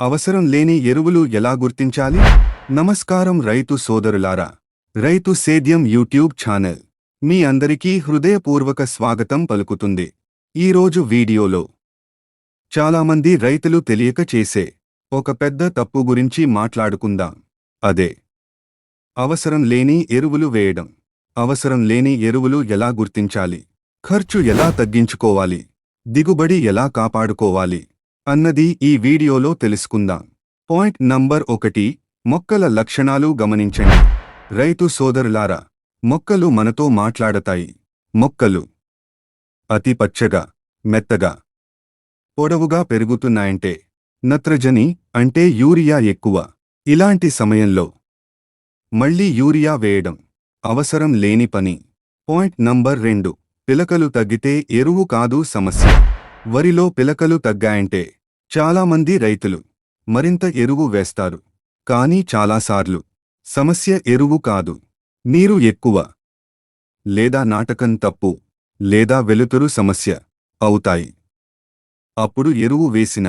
అవసరం లేని ఎరువులు ఎలా గుర్తించాలి? నమస్కారం రైతు సోదరులారా రైతు సేద్యం యూట్యూబ్ ఛానల్ మీ అందరికీ హృదయపూర్వక స్వాగతం పలుకుతుంది. ఈరోజు వీడియోలో చాలామంది రైతులు తెలియక చేసే ఒక పెద్ద తప్పు గురించి మాట్లాడుకుందాం. అదే అవసరం లేని ఎరువులు వేయడం. అవసరం లేని ఎరువులు ఎలా గుర్తించాలి? ఖర్చు ఎలా తగ్గించుకోవాలి? దిగుబడి ఎలా కాపాడుకోవాలి? అన్నది ఈ వీడియోలో తెలుసుకుందాం. పాయింట్ నంబర్ ఒకటి మొక్కల లక్షణాలు గమనించండి. రైతు సోదరులారా మొక్కలు మనతో మాట్లాడతాయి. మొక్కలు అతి పచ్చగా మెత్తగా పొడవుగా పెరుగుతున్నాయంటే నత్రజని అంటే యూరియా ఎక్కువ. ఇలాంటి సమయంలో మళ్ళీ యూరియా వేయడం అవసరం లేని పని. పాయింట్ నంబర్ రెండు పిలకలు తగ్గితే ఎరువు కాదు సమస్య. వరిలో పిలకలు తగ్గాయంటే చాలామంది రైతులు మరింత ఎరువు వేస్తారు కానీ చాలాసార్లు సమస్య ఎరువు కాదు. నీరు ఎక్కువ లేదా నాటకం తప్పు లేదా వెలుతురు సమస్య అవుతాయి. అప్పుడు ఎరువు వేసిన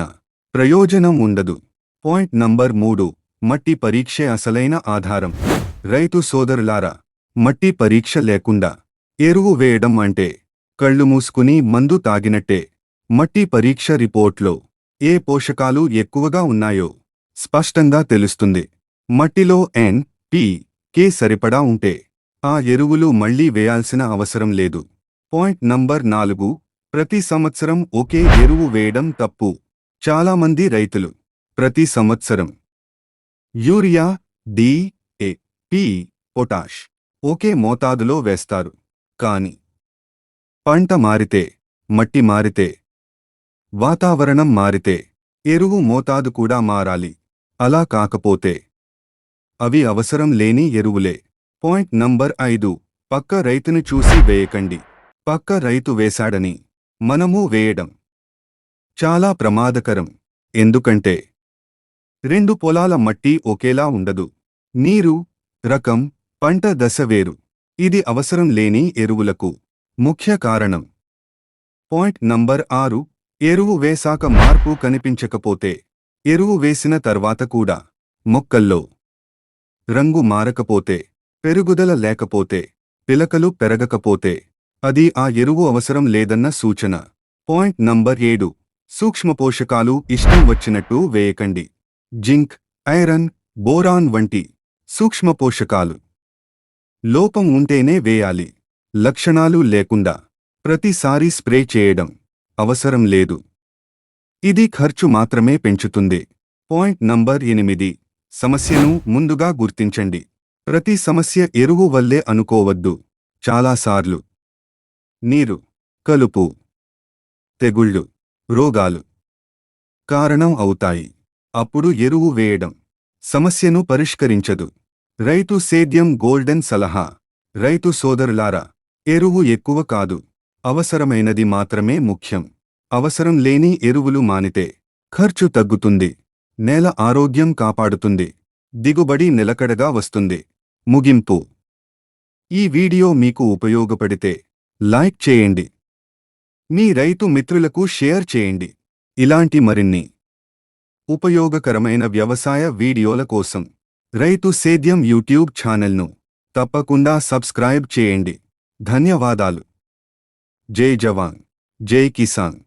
ప్రయోజనం ఉండదు. పాయింట్ నంబర్ మూడు మట్టి పరీక్షే అసలైన ఆధారం. రైతు సోదరులారా మట్టి పరీక్ష లేకుండా ఎరువు వేయడం అంటే కళ్ళు మూసుకుని మందు తాగినట్టే. మట్టి పరీక్ష రిపోర్ట్లో ఏ పోషకాలు ఎక్కువగా ఉన్నాయో స్పష్టంగా తెలుస్తుంది. మట్టిలో ఎన్ పి కే సరిపడా ఉంటే ఆ ఎరువులు మళ్ళీ వేయాల్సిన అవసరం లేదు. పాయింట్ నంబర్ నాలుగు ప్రతి సంవత్సరం ఒకే ఎరువు వేయడం తప్పు. చాలామంది రైతులు ప్రతి సంవత్సరం urea D A P potash ఒకే మోతాదులో వేస్తారు. కాని పంట మారితే మట్టి మారితే వాతావరణం మారితే ఎరువు మోతాదు కూడా మారాలి. అలా కాకపోతే అవి అవసరం లేని ఎరువులే. పాయింట్ నంబర్ ఐదు పక్క రైతుని చూసి వేయకండి. పక్క రైతు వేశాడని మనము వేయడం చాలా ప్రమాదకరం. ఎందుకంటే రెండు పొలాల మట్టి ఒకేలా ఉండదు. నీరు రకం పంట దశ వేరు. ఇది అవసరం లేని ఎరువులకు ముఖ్య కారణం. పాయింట్ నంబర్ ఆరు ఎరువు వేశాక మార్పు కనిపించకపోతే ఎరువు వేసిన తర్వాత కూడా మొక్కల్లో రంగు మారకపోతే పెరుగుదల లేకపోతే పిలకలు పెరగకపోతే అది ఆ ఎరువు అవసరం లేదన్న సూచన. పాయింట్ నంబర్ ఏడు. సూక్ష్మ పోషకాలు ఇష్టం వచ్చినట్టు వేయకండి. జింక్ ఐరన్ బోరాన్ వంటి సూక్ష్మ పోషకాలు. లోపం ఉంటేనే వేయాలి. లక్షణాలు లేకుండా ప్రతిసారి స్ప్రే చేయడం. అవసరం లేదు. ఇది ఖర్చు మాత్రమే పెంచుతుంది. పాయింట్ నంబర్ ఎనిమిది. సమస్యను ముందుగా గుర్తించండి. ప్రతి సమస్య ఎరువు వల్లే అనుకోవద్దు. చాలాసార్లు నీరు కలుపు తెగుళ్ళు రోగాలు కారణం అవుతాయి. అప్పుడు ఎరువు వేయడం సమస్యను పరిష్కరించదు. రైతు సేద్యం గోల్డెన్ సలహా. రైతు సోదరులారా ఎరువు ఎక్కువ కాదు. అవసరమైనది మాత్రమే ముఖ్యం. అవసరం లేని ఎరువులు మానితే ఖర్చు తగ్గుతుంది. నేల ఆరోగ్యం కాపాడుతుంది. దిగుబడి నిలకడగా వస్తుంది. ముగింపు. ఈ వీడియో మీకు ఉపయోగపడితే లైక్ చేయండి. మీ రైతు మిత్రులకు షేర్ చేయండి. ఇలాంటి మరిన్ని ఉపయోగకరమైన వ్యవసాయ వీడియోల కోసం రైతు సేద్యం యూట్యూబ్ ఛానల్ను తప్పకుండా సబ్స్క్రైబ్ చేయండి. ధన్యవాదాలు. जय जवान जय किसान